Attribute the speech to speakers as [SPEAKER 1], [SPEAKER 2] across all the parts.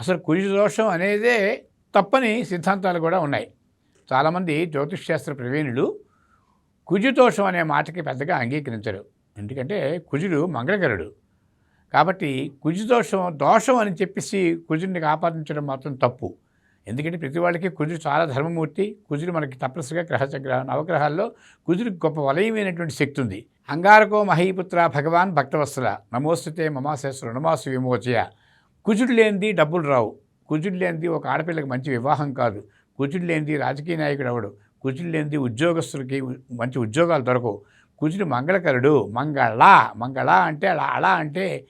[SPEAKER 1] అసలు కుజు దోషం అనేదే తప్పని సిద్ధాంతాలు కూడా ఉన్నాయి. చాలామంది జ్యోతిష్శాస్త్ర ప్రవీణులు కుజు దోషం అనే మాటకి పెద్దగా అంగీకరించరు. ఎందుకంటే కుజుడు మంగళకరుడు. కాబట్టి కుజు దోషం దోషం అని చెప్పేసి కుజుడిని ఆపాదించడం మాత్రం తప్పు. ఎందుకంటే ప్రతి వాళ్ళకి కుజుడు చాలా ధర్మమూర్తి కుజుడు మనకి తప్పనిసరిగా గ్రహచగ్రహ నవగ్రహాల్లో కుజుడికి గొప్ప వలయమైనటువంటి శక్తి ఉంది. అంగారకో మహీపుత్ర భగవాన్ భక్తవత్సల. నమోస్తుతే మమాశేశ్వర నమాసు విమోచయ. కుజుడు లేనిది డబ్బులు రావు. కుజుడు లేనిది ఒక ఆడపిల్లకి మంచి వివాహం కాదు. కుజుడు లేనిది రాజకీయ నాయకుడు అవడు కుజుడు లేనిది ఉద్యోగస్తులకి మంచి ఉద్యోగాలు దొరకవు. కుజుడు మంగళకరుడు. మంగళ మంగళ అంటే అలా అలా అంటే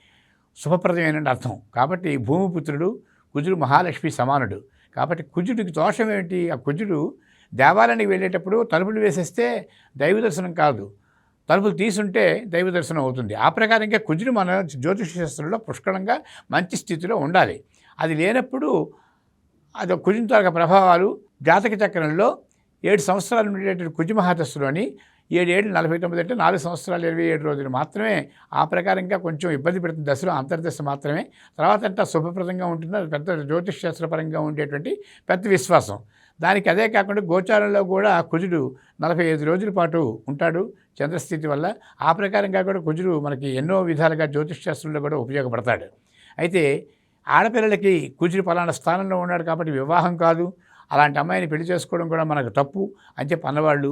[SPEAKER 1] శుభప్రదమైన అర్థం. కాబట్టి భూమిపుత్రుడు కుజుడు మహాలక్ష్మి సమానుడు. కాబట్టి కుజుడికి దోషం ఏమిటి? ఆ కుజుడు దేవాలయానికి వెళ్ళేటప్పుడు తలుపులు వేసేస్తే దైవ దర్శనం కాదు. తలుపులు తీసుంటే దైవ దర్శనం అవుతుంది. ఆ ప్రకారంగా కుజుడు మన జ్యోతిష శాస్త్రంలో పుష్కలంగా మంచి స్థితిలో ఉండాలి. అది లేనప్పుడు అది కుజుని తాలూకా ప్రభావాలు జాతక చక్రంలో ఏడు సంవత్సరాలు ఉండేటువంటి కుజు మహాదశలోని ఏడు ఏడు నలభై తొమ్మిది అంటే నాలుగు సంవత్సరాలు ఇరవై ఏడు రోజులు మాత్రమే ఆ ప్రకారంగా కొంచెం ఇబ్బంది పెడుతుంది. దశలో అంతర్దశ మాత్రమే. తర్వాత అంతా శుభప్రదంగా ఉంటుంది. అది పెద్ద జ్యోతిష్ శాస్త్రపరంగా ఉండేటువంటి పెద్ద విశ్వాసం. దానికి అదే కాకుండా గోచారంలో కూడా కుజుడు నలభై ఐదు రోజుల పాటు ఉంటాడు చంద్రస్థితి వల్ల. ఆ ప్రకారంగా కూడా కుజుడు మనకి ఎన్నో విధాలుగా జ్యోతిష్ శాస్త్రంలో కూడా ఉపయోగపడతాడు. అయితే ఆడపిల్లలకి కుజుడు పలానా స్థానంలో ఉన్నాడు కాబట్టి వివాహం కాదు. అలాంటి అమ్మాయిని పెళ్ళి చేసుకోవడం కూడా మనకు తప్పు అని చెప్పి అన్నవాళ్ళు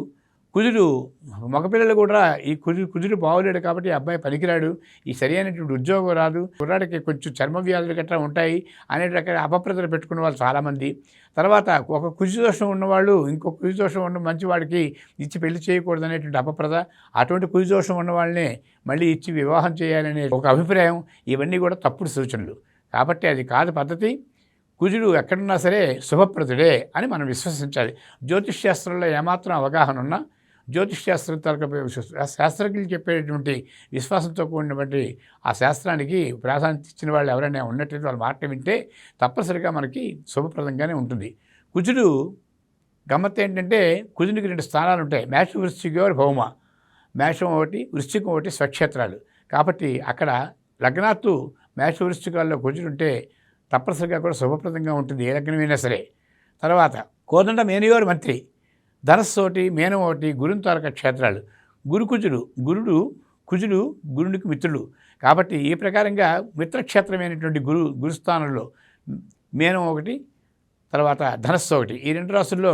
[SPEAKER 1] కుదురు మగపిల్లలు కూడా ఈ కుదురు కుదురు బాగోలేడు కాబట్టి ఈ అబ్బాయి పనికిరాడు. ఈ సరైనటువంటి ఉద్యోగం రాదు. కుర్రాడికి కొంచెం చర్మ వ్యాధులు గట్రా ఉంటాయి అనే రకాల అపప్రదలు పెట్టుకున్న వాళ్ళు చాలామంది. తర్వాత ఒక కుజు దోషం ఉన్నవాళ్ళు ఇంకో కుజు దోషం ఉన్న మంచివాడికి ఇచ్చి పెళ్ళి చేయకూడదు అనేటువంటి అపప్రద అటువంటి కుజు దోషం ఉన్న వాళ్ళనే మళ్ళీ ఇచ్చి వివాహం చేయాలనే ఒక అభిప్రాయం ఇవన్నీ కూడా తప్పుడు సూచనలు. కాబట్టి అది కాదు పద్ధతి. కుజుడు ఎక్కడున్నా సరే శుభప్రదుడే అని మనం విశ్వసించాలి. జ్యోతిష్ శాస్త్రంలో ఏమాత్రం అవగాహన ఉన్నా జ్యోతిష్ శాస్త్రం తరగ శాస్త్రజ్ఞులు చెప్పేటువంటి విశ్వాసంతో కూడినటువంటి ఆ శాస్త్రానికి ప్రాధాన్యత ఇచ్చిన వాళ్ళు ఎవరైనా ఉన్నట్టు వాళ్ళ మాట వింటే తప్పనిసరిగా మనకి శుభప్రదంగానే ఉంటుంది. కుజుడు గమ్మత్ ఏంటంటే కుజునికి రెండు స్థానాలు ఉంటాయి. మేష వృశ్చిక భౌమ మేషం ఒకటి వృశ్చికం ఒకటి స్వక్షేత్రాలు. కాబట్టి అక్కడ లగ్నాత్తు మేష వృశ్చికాల్లో కుజుడుంటే తప్పనిసరిగా కూడా శుభప్రదంగా ఉంటుంది. ఏ లగ్నమైనా సరే. తర్వాత కోదండ మేనియోరు మంత్రి. ధనస్సు ఒకటి మేనం ఒకటి గురుని తారక క్షేత్రాలు. గురుకుజుడు గురుడు కుజుడు గురునికి మిత్రుడు కాబట్టి ఈ ప్రకారంగా మిత్రక్షేత్రమైనటువంటి గురు గురుస్థానంలో మేనం ఒకటి తర్వాత ధనస్సు ఒకటి. ఈ రెండు రాసుల్లో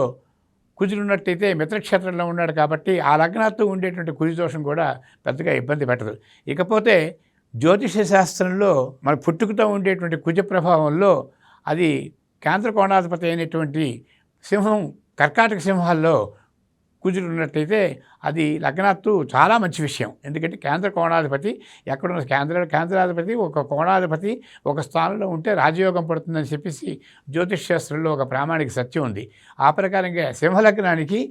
[SPEAKER 1] కుజుడు ఉన్నట్టయితే మిత్రక్షేత్రంలో ఉన్నాడు కాబట్టి ఆ లగ్నాత్తు ఉండేటువంటి కుజు దోషం కూడా పెద్దగా ఇబ్బంది పెట్టదు. ఇకపోతే జ్యోతిష శాస్త్రంలో మన పుట్టుకతో ఉండేటువంటి కుజ ప్రభావంలో అది కేంద్ర కోణాధిపతి అయినటువంటి సింహం కర్కాటక సింహాల్లో కుజుడు ఉన్నట్లయితే అది లగ్నాత్తు చాలా మంచి విషయం. ఎందుకంటే కేంద్ర కోణాధిపతి ఎక్కడున్న కేంద్ర కేంద్రాధిపతి ఒక కోణాధిపతి ఒక స్థానంలో ఉంటే రాజయోగం పడుతుందని చెప్పేసి జ్యోతిష్ శాస్త్రంలో ఒక ప్రామాణిక సత్యం ఉంది. ఆ ప్రకారంగా సింహలగ్నానికి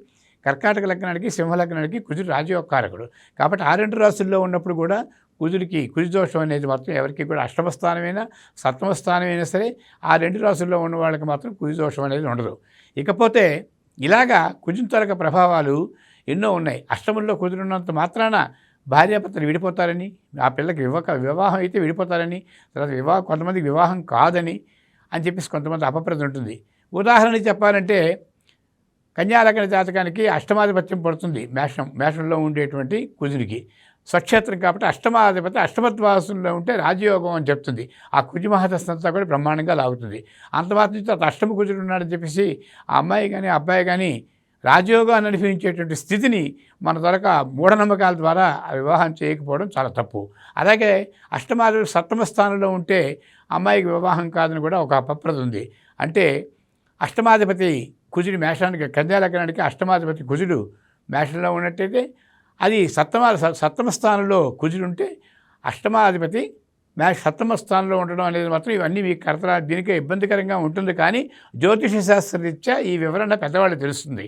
[SPEAKER 1] కర్కాటక లగ్నానికి సింహలగ్నానికి కుజుడు రాజయోగకారకుడు. కాబట్టి ఆ రెండు రాసుల్లో ఉన్నప్పుడు కూడా కుజుడికి కుజుదోషం అనేది మాత్రం ఎవరికి కూడా అష్టమ స్థానమైనా సప్తమ స్థానమైనా సరే ఆ రెండు రాసుల్లో ఉన్న వాళ్ళకి మాత్రం కుజుదోషం అనేది ఉండదు. ఇకపోతే ఇలాగా కుజుంతరక ప్రభావాలు ఎన్నో ఉన్నాయి. అష్టమంలో కుదిరినంత మాత్రాన భార్యాపత్రులు విడిపోతారని ఆ పిల్లకి వివాహ వివాహం అయితే విడిపోతారని తర్వాత వివాహం కొంతమందికి వివాహం కాదని అని చెప్పేసి కొంతమంది అపప్రద ఉంటుంది. ఉదాహరణ చెప్పాలంటే కన్యాలగ్న జాతకానికి అష్టమాధిపత్యం పడుతుంది మేషం మేషంలో ఉండేటువంటి కుజునికి స్వక్షేత్రం కాబట్టి అష్టమాధిపతి అష్టమద్వాసంలో ఉంటే రాజయోగం అని చెప్తుంది. ఆ కుజు మహదస్తంతా కూడా బ్రహ్మాండంగా లాగుతుంది. అంత మాత్రం తర్వాత అష్టమ కుజుడు ఉన్నాడని చెప్పేసి ఆ అమ్మాయి కానీ అబ్బాయి కానీ రాజయోగాన్ని అనుభవించేటువంటి స్థితిని మన దొరక మూఢనమ్మకాల ద్వారా ఆ వివాహం చేయకపోవడం చాలా తప్పు. అలాగే అష్టమాధి సప్తమ స్థానంలో ఉంటే అమ్మాయికి వివాహం కాదని కూడా ఒక అపప్రద ఉంది. అంటే అష్టమాధిపతి కుజుడు మేషానికి కన్యాలగ్నానికి అష్టమాధిపతి కుజుడు మేషంలో ఉన్నట్టయితే అది సప్తమ సప్తమ స్థానంలో కుజుడుంటే అష్టమాధిపతి మ్యాచ్ సప్తమ స్థానంలో ఉండడం అనేది మాత్రం ఇవన్నీ మీకు కరతరా దీనికే ఇబ్బందికరంగా ఉంటుంది. కానీ జ్యోతిష శాస్త్రరీత్యా ఈ వివరణ పెద్దవాళ్ళు తెలుస్తుంది.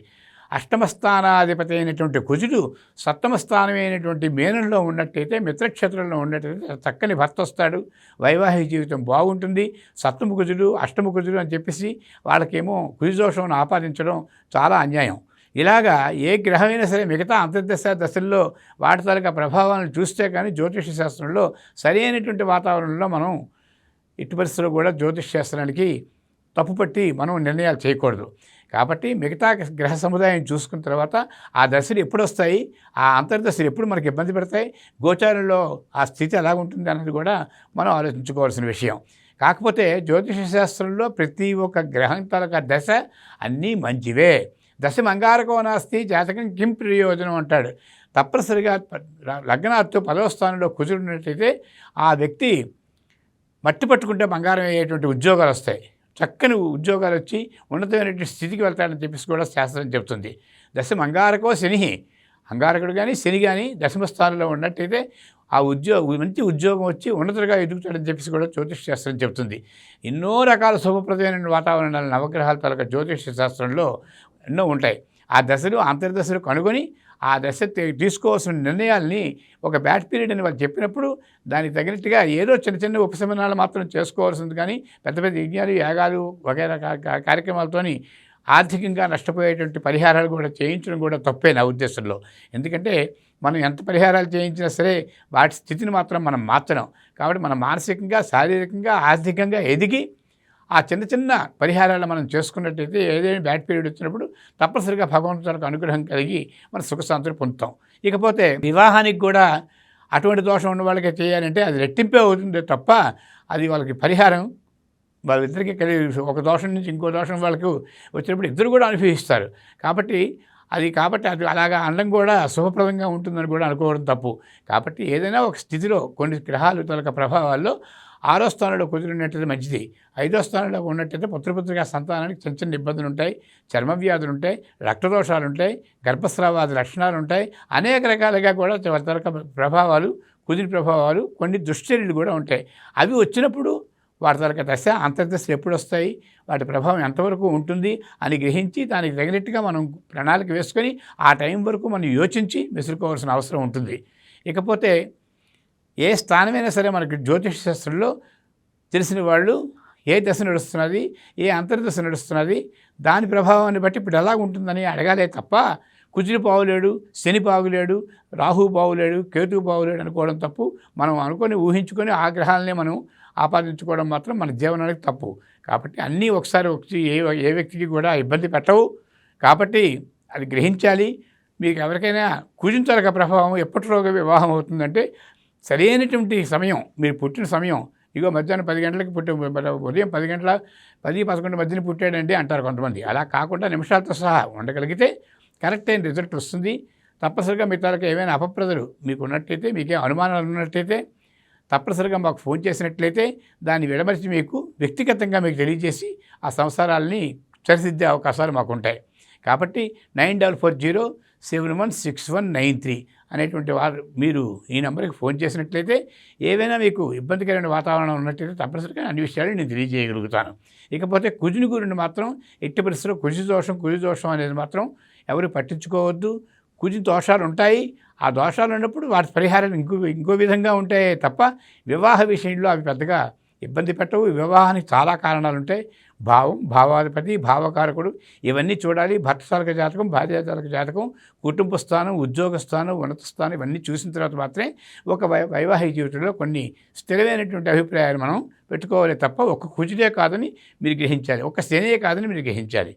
[SPEAKER 1] అష్టమ స్థానాధిపతి అయినటువంటి కుజుడు సప్తమ స్థానమైనటువంటి మేనంలో ఉన్నట్టయితే మిత్రక్షేత్రంలో ఉన్నట్టయితే చక్కని భర్త వస్తాడు. వైవాహిక జీవితం బాగుంటుంది. సప్తమ కుజుడు అష్టమ కుజుడు అని చెప్పేసి వాళ్ళకేమో కుజదోషం ఆపాదించడం చాలా అన్యాయం. ఇలాగా ఏ గ్రహమైనా సరే మిగతా అంతర్దశ దశల్లో వాటి తాలూకా ప్రభావాలను చూస్తే కానీ జ్యోతిష శాస్త్రంలో సరైనటువంటి వాతావరణంలో మనం ఇటు పరిస్థితుల్లో కూడా జ్యోతిష శాస్త్రానికి తప్పుపట్టి మనం నిర్ణయాలు చేయకూడదు. కాబట్టి మిగతా గ్రహ సముదాయం చూసుకున్న తర్వాత ఆ దశలు ఎప్పుడు వస్తాయి? ఆ అంతర్దశలు ఎప్పుడు మనకి ఇబ్బంది పెడతాయి? గోచారంలో ఆ స్థితి ఎలా ఉంటుంది అన్నది కూడా మనం ఆలోచించుకోవాల్సిన విషయం. కాకపోతే జ్యోతిష శాస్త్రంలో ప్రతి ఒక్క గ్రహం తాలూకా దశ అన్నీ మంచివే. దశ మంగారకో నాస్తి జాతకం కిం ప్రయోజనం అంటాడు. తప్పనిసరిగా లగ్నాత్తు పదవ స్థానంలో కుదురున్నట్టయితే ఆ వ్యక్తి మట్టి పట్టుకుంటే బంగారం అయ్యేటువంటి ఉద్యోగాలు వస్తాయి. చక్కని ఉద్యోగాలు వచ్చి ఉన్నతమైనటువంటి స్థితికి వెళ్తాడని చెప్పేసి కూడా శాస్త్రం చెప్తుంది దశ అంగారకో శని అంగారకుడు కానీ శని కానీ దశమ స్థానంలో ఉన్నట్టయితే ఆ ఉద్యోగం మంచి ఉద్యోగం వచ్చి ఉన్నతగా ఎదుగుతాడని చెప్పేసి కూడా జ్యోతిష్ శాస్త్రం చెప్తుంది ఎన్నో రకాల శుభప్రదమైన వాతావరణాలు నవగ్రహాల తాలూకా జ్యోతిష శాస్త్రంలో ఎన్నో ఉంటాయి. ఆ దశలు అంతర్దశలు కనుగొని ఆ దశ తీసుకోవాల్సిన నిర్ణయాల్ని ఒక బ్యాట్ పీరియడ్ అని వాళ్ళు చెప్పినప్పుడు దానికి తగినట్టుగా ఏదో చిన్న చిన్న ఉపశమనాలు మాత్రం చేసుకోవాల్సింది. కానీ పెద్ద పెద్ద యజ్ఞాలు యాగాలు వగైరా కార్యక్రమాలతోని ఆర్థికంగా నష్టపోయేటువంటి పరిహారాలు కూడా చేయించడం కూడా తప్పే నా ఉద్దేశంలో. ఎందుకంటే మనం ఎంత పరిహారాలు చేయించినా సరే వాటి స్థితిని మాత్రం మనం మార్చడం కాబట్టి మనం మానసికంగా శారీరకంగా ఆర్థికంగా ఎదిగి ఆ చిన్న చిన్న పరిహారాలు మనం చేసుకున్నట్టయితే ఏదైనా బ్యాడ్ పీరియడ్ వచ్చినప్పుడు తప్పనిసరిగా భగవంతుడికి అనుగ్రహం కలిగి మనం సుఖశాంతులు పొందుతాం. ఇకపోతే వివాహానికి కూడా అటువంటి దోషం ఉన్న వాళ్ళకి చేయాలంటే అది రెట్టింపే అవుతుంది తప్ప అది వాళ్ళకి పరిహారం వాళ్ళిద్దరికీ కలిగి ఒక దోషం నుంచి ఇంకో దోషం వాళ్ళకి వచ్చినప్పుడు ఇద్దరు కూడా అనుభవిస్తారు. కాబట్టి అది కాబట్టి అది అలాగా అండం కూడా శుభప్రదంగా ఉంటుందని కూడా అనుకోవడం తప్పు. కాబట్టి ఏదైనా ఒక స్థితిలో కొన్ని గ్రహాలు తొలక ప్రభావాల్లో ఆరో స్థానంలో కుదిరినట్టయితే మంచిది. ఐదో స్థానంలో ఉన్నట్టయితే పుత్రపుత్రిక సంతానానికి చిన్న చిన్న ఇబ్బందులు ఉంటాయి చర్మ వ్యాధులు ఉంటాయి రక్తదోషాలు ఉంటాయి గర్భస్రావాది లక్షణాలు ఉంటాయి అనేక రకాలుగా కూడా తరక ప్రభావాలు కుదిరి ప్రభావాలు కొన్ని దుశ్చర్యలు కూడా ఉంటాయి. అవి వచ్చినప్పుడు వాటి తరక దశ అంతర్దశలు ఎప్పుడు వస్తాయి వాటి ప్రభావం ఎంతవరకు ఉంటుంది అని గ్రహించి దానికి తగినట్టుగా మనం ప్రణాళిక వేసుకొని ఆ టైం వరకు మనం యోచించి విసురుకోవాల్సిన అవసరం ఉంటుంది. ఇకపోతే ఏ స్థానమైనా సరే మనకి జ్యోతిష శాస్త్రంలో తెలిసిన వాళ్ళు ఏ దశ నడుస్తున్నది ఏ అంతర్దశ నడుస్తున్నది దాని ప్రభావాన్ని బట్టి ఇప్పుడు ఎలా ఉంటుందని అడగాలే తప్ప కుజిరి పావులేడు శని పావులేడు రాహు పావులేడు కేతు పావులేడు అనుకోవడం తప్పు. మనం అనుకొని ఊహించుకొని ఆ గ్రహాలనే మనం ఆపాదించుకోవడం మాత్రం మన జీవనానికి తప్పు. కాబట్టి అన్నీ ఒకసారి వచ్చి ఏ ఏ వ్యక్తికి కూడా ఇబ్బంది పెట్టవు. కాబట్టి అది గ్రహించాలి. మీకు ఎవరికైనా కుజించలక ప్రభావం ఎప్పటిలోగా వివాహం అవుతుందంటే సరైనటువంటి సమయం మీరు పుట్టిన సమయం ఇగో మధ్యాహ్నం పది గంటలకు పుట్టి ఉదయం పది గంటల పది పదకొండు మధ్యన పుట్టాడండి అంటారు కొంతమంది. అలా కాకుండా నిమిషాలతో సహా ఉండగలిగితే కరెక్ట్ అయిన రిజల్ట్ వస్తుంది. తప్పనిసరిగా మీ తాలూకా ఏమైనా అపప్రదలు మీకు ఉన్నట్టయితే మీకే అనుమానాలు ఉన్నట్టయితే తప్పనిసరిగా మాకు ఫోన్ చేసినట్లయితే దాన్ని విడమరిచి మీకు వ్యక్తిగతంగా మీకు తెలియజేసి ఆ సంసారాలని సరిదిద్దే అవకాశాలు మాకు ఉంటాయి కాబట్టి nine double four zero seven one six one nine three అనేటువంటి వారు మీరు ఈ నెంబర్కి ఫోన్ చేసినట్లయితే ఏవైనా మీకు ఇబ్బందికరమైన వాతావరణం ఉన్నట్లయితే తప్పనిసరిగా అన్ని విషయాలు నేను తెలియజేయగలుగుతాను. ఇకపోతే కుజుని గురిని మాత్రం ఎట్టి పరిస్థితుల్లో కుజి దోషం కుజి దోషం అనేది మాత్రం ఎవరు పట్టించుకోవద్దు. కుజి దోషాలు ఉంటాయి. ఆ దోషాలు ఉన్నప్పుడు వాటి పరిహారాలు ఇంకో ఇంకో విధంగా ఉంటాయి తప్ప వివాహ విషయంలో అవి పెద్దగా ఇబ్బంది పెట్టవు. వివాహానికి చాలా కారణాలు ఉంటాయి. భావం భావాధిపతి భావకారకుడు. ఇవన్నీ చూడాలి. భర్త భర్తశాలక జాతకం భార్య భార్యాచాలక జాతకం కుటుంబ స్థానం ఉద్యోగ స్థానం ఉన్నత స్థానం ఇవన్నీ చూసిన తర్వాత మాత్రమే ఒక వై వైవాహిక జీవితంలో కొన్ని స్థిరమైనటువంటి అభిప్రాయాలు మనం పెట్టుకోవాలి తప్ప ఒక కుజుడే కాదని మీరు గ్రహించాలి. ఒక శనియే కాదని మీరు గ్రహించాలి.